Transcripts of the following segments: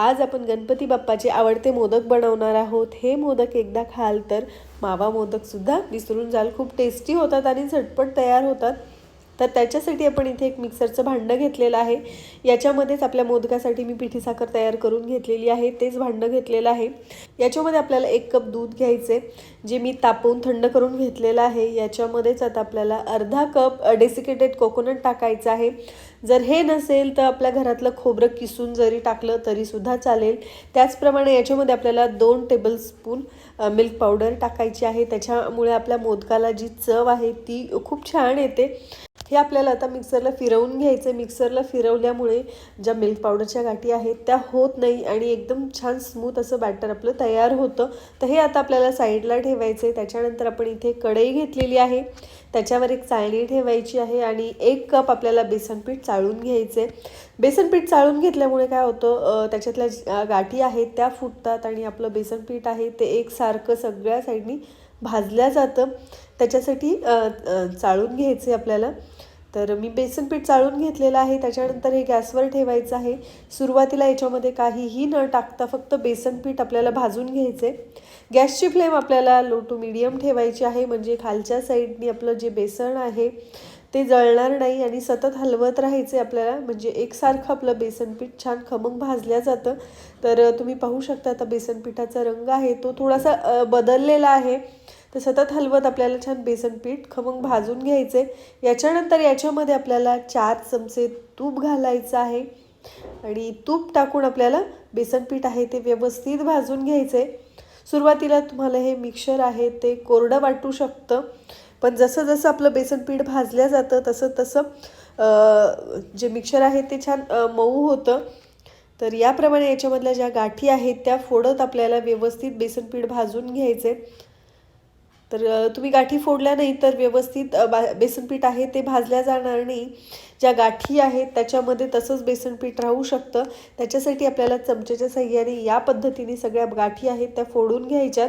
आज आपण गणपती बाप्पाचे आवडते मोदक बनवणार आहोत. हे मोदक एकदा खाल तर मावा मोदकसुद्धा विसरून जाल. खूप टेस्टी होतात आणि झटपट तयार होतात. तर त्याच्यासाठी आपण इथे एक मिक्सरचं भांडं घेतलेलं आहे. याच्यामध्येच आपल्या मोदकासाठी मी पिठी साखर तयार करून घेतलेली आहे. तेच भांडं घेतलेलं आहे. याच्यामध्ये आपल्याला एक कप दूध घ्यायचे जे मी तापवून थंड करून घेतलेलं आहे. याच्यामध्येच आता आपल्याला अर्धा कप डेसिकेटेड कोकोनट टाकायचं आहे. जर हे नसेल तर आपल्या घरातलं खोबरं किसून जरी टाकलं तरीसुद्धा चालेल. त्याचप्रमाणे याच्यामध्ये आपल्याला दोन टेबलस्पून मिल्क पावडर टाकायची आहे. त्याच्यामुळे आपल्या मोदकाला जी चव आहे ती खूप छान येते. हे आपल्याला आता मिक्सरला फिरवून घ्यायचं मिक्सरला फिरवल्यामुळे ज्या मिल्क पावडरच्या गाठी आहेत त्या होत नाही आणि एकदम छान स्मूथ असं बॅटर आपलं तयार होतं. तर हे आता आपल्याला साईडला ठेवायचं आहे त्याच्यानंतर आपण इथे कढई घेतलेली आहे. त्याच्यावर एक चाळणी ठेवायची आहे आणि एक कप आपल्याला बेसनपीठ चाळून घ्यायचे बेसनपीठ चाळून घेतल्यामुळे काय होतं त्याच्यातल्या ज्या गाठी आहेत त्या फुटतात आणि आपलं बेसनपीठ आहे ते एकसारखं सगळ्या साईडनी भाजल्या जातं. त्याच्यासाठी चाळून घ्यायचे आपल्याला. तर मी बेसन पीठ चाळून घेतलेलं आहे. त्याच्यानंतर हे गॅसवर ठेवायचं आहे. सुरुवातीला याच्यामध्ये काहीही न टाकता फक्त बेसन पीठ आपल्याला भाजून घ्यायचे गॅसची फ्लेम आपल्याला लो टू मिडियम ठेवायची आहे. म्हणजे खालच्या साईडनी आपलं जे बेसन आहे ते जळणार नाही आणि सतत हलवत राहायचे आपल्याला. म्हणजे एकसारखं आपलं बेसनपीठ छान खमंग भाजल्या जातं. तर तुम्ही पाहू शकता आता बेसन पिठाचा रंग आहे. तो थोडासा बदललेला आहे. तर सतत हलवत आपल्याला छान बेसनपीठ खमंग भाजून घ्यायचे. याच्यानंतर याच्यामध्ये आपल्याला चार चमचे तूप घालायचं आहे. आणि तूप टाकून आपल्याला बेसनपीठ आहे ते व्यवस्थित भाजून घ्यायचे. सुरुवातीला तुम्हाला हे मिक्सर आहे ते कोरडं वाटू शकतं. पण जसं जसं आपलं बेसन पीठ भाजलं जातं तसं तसं जे मिक्सर आहे ते छान मऊ होतं. तर याप्रमाणे याच्यामधल्या ज्या गाठी आहेत त्या फोडत आपल्याला व्यवस्थित बेसन पीठ भाजून घ्यायचे. तर तुम्ही गाठी फोडल्या नाही तर व्यवस्थित बा बेसन पीठ आहे ते भाजल्या जाणार नाही. ज्या गाठी आहेत त्याच्यामध्ये तसंच बेसन पीठ राहू शकतं. त्याच्यासाठी आपल्याला चमच्याच्या साह्याने या पद्धतीने सगळ्या गाठी आहेत त्या फोडून घ्यायच्यात.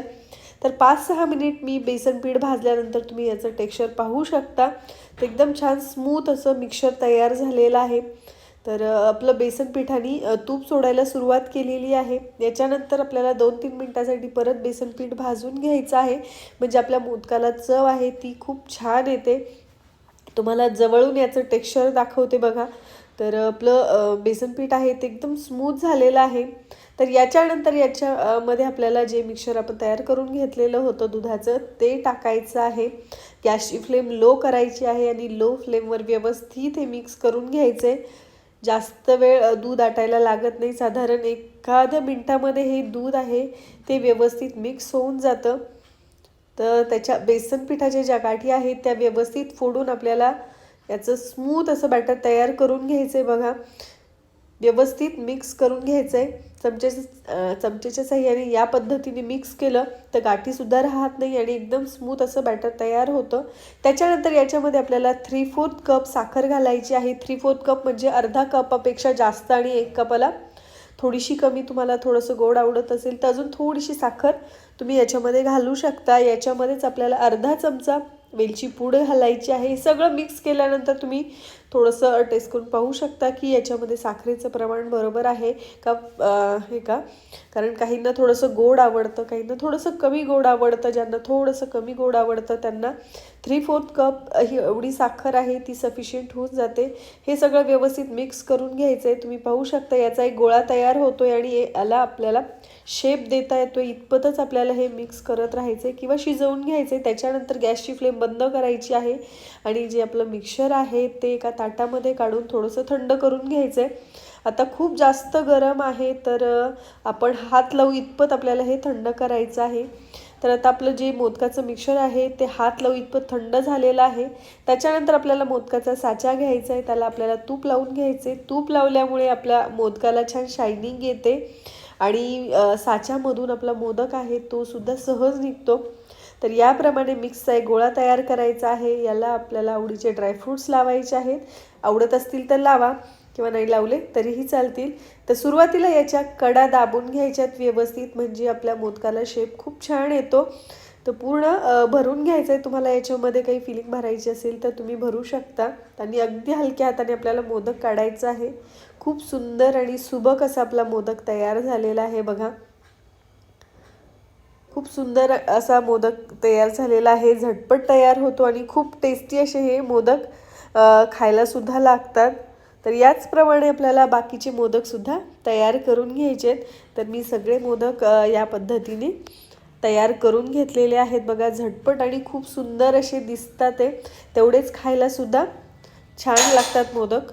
तर पाच सहा मिनिट मी बेसन पीठ भाजल्यानंतर तुम्ही याचं टेक्स्चर पाहू शकता. तर एकदम छान स्मूथ असं मिक्सर तयार झालेलं आहे. तर आपलं बेसन पिठाने तूप सोडायला सुरुवात केलेली आहे. याच्यानंतर आपल्याला दोन तीन मिनटासाठी परत बेसन पीठ भाजून घ्यायचं आहे. म्हणजे आपल्या मोदकाला चव आहे ती खूप छान येते. तुम्हाला जवळून याचं टेक्स्चर दाखवते बघा. तर आपलं बेसनपीठ आहे ते एकदम स्मूथ झालेलं आहे. तर याच्यानंतर याच्यामध्ये आपल्याला जे मिक्सर आपण तयार करून घेतलेलं होतं दुधाचं ते टाकायचं आहे. गॅसची फ्लेम लो करायची आहे आणि लो फ्लेमवर व्यवस्थित हे मिक्स करून घ्यायचं आहे जास्त वेळ दूध आटायला लागत नाही. साधारण एखाद्या मिनटामध्ये हे दूध आहे ते व्यवस्थित मिक्स होऊन जातं. तर त्याच्या बेसन पिठाच्या ज्या गाठी आहेत त्या व्यवस्थित फोडून आपल्याला याचं स्मूथ असं बॅटर तयार करून घ्यायचं आहे बघा. व्यवस्थित मिक्स करून घ्यायचं आहे चमच्याच्या चमच्याच्या साह्याने या पद्धतीने मिक्स केलं तर गाठीसुद्धा राहत नाही आणि एकदम स्मूथ असं बॅटर तयार होतं. त्याच्यानंतर याच्यामध्ये आपल्याला थ्री फोर्थ कप साखर घालायची आहे. थ्री फोर्थ कप म्हणजे अर्धा कपापेक्षा जास्त आणि एक कपाला थोडीशी कमी तुम्हाला थोडंसं गोड आवडत असेल तर अजून थोडीशी साखर तुम्ही याच्यामध्ये घालू शकता. याच्यामध्येच आपल्याला अर्धा चमचा वेलची पूड घालायची आहे. हे सगळं मिक्स केल्यानंतर तुम्ही थोडंसं टेस्ट करून पाहू शकता की याच्यामध्ये साखरेचं प्रमाण बरोबर आहे का हे का? कारण काहींना थोडंसं गोड आवडतं काहींना थोडंसं कमी गोड आवडतं ज्यांना थोडंसं कमी गोड आवडतं त्यांना थ्री फोर्थ कप ही एवढी साखर आहे ती सफिशियंट होऊन जाते. हे सगळं व्यवस्थित मिक्स करून घ्यायचं आहे तुम्ही पाहू शकता याचा एक गोळा तयार होतो आहे आणि याला आपल्याला शेप देता येतो इतपतच आपल्याला हे मिक्स करत राहायचं आहे किंवा शिजवून घ्यायचं आहे त्याच्यानंतर गॅसची फ्लेम बंद करायची आहे. आणि जे आपलं मिक्सर आहे ते एका ताटामध्ये काढून थोडंसं थंड करून घ्यायचं आहे आता खूप जास्त गरम आहे तर आपण हात लावू इतपत आपल्याला हे थंड करायचं आहे. तर आता आपलं जे मोदकाचं मिक्सर आहे ते हात लावू इतपत थंड झालेलं आहे. त्याच्यानंतर आपल्याला मोदकाचा साचा घ्यायचा आहे त्याला आपल्याला तूप लावून घ्यायचे तूप लावल्यामुळे आपल्या मोदकाला छान शायनिंग येते. आणि साच्यामधून आपला मोदक आहे तो सुद्धा सहज निघतो. तर याप्रमाणे मिक्सचा एक गोळा तयार करायचा आहे. याला आपल्याला आवडीचे ड्रायफ्रूट्स लावायचे आहेत. आवडत असतील तर लावा किंवा नाही लावले तरीही चालतील. तर सुरुवातीला याच्या कडा दाबून घ्यायच्यात व्यवस्थित म्हणजे आपल्या मोदकाला शेप खूप छान येतो. तर पूर्ण भरून घ्यायचं आहे तुम्हाला याच्यामध्ये काही फिलिंग भरायची असेल तर तुम्ही भरू शकता. आणि अगदी हलक्या हाताने आपल्याला मोदक काढायचं आहे. खूप सुंदर आणि सुबक असा आपला मोदक तयार झालेला आहे बघा. खूप सुंदर असा मोदक तयार झालेला आहे. झटपट तयार होतो आणि खूप टेस्टी असे हे मोदक खायलासुद्धा लागतात. तर याचप्रमाणे आपल्याला बाकीचे मोदकसुद्धा तयार करून घ्यायचे आहेत तर मी सगळे मोदक या पद्धतीने तयार करून घेतलेले आहेत. बघा झटपट आणि खूप सुंदर असे दिसतात ते. तेवढेच खायलासुद्धा छान लागतात मोदक.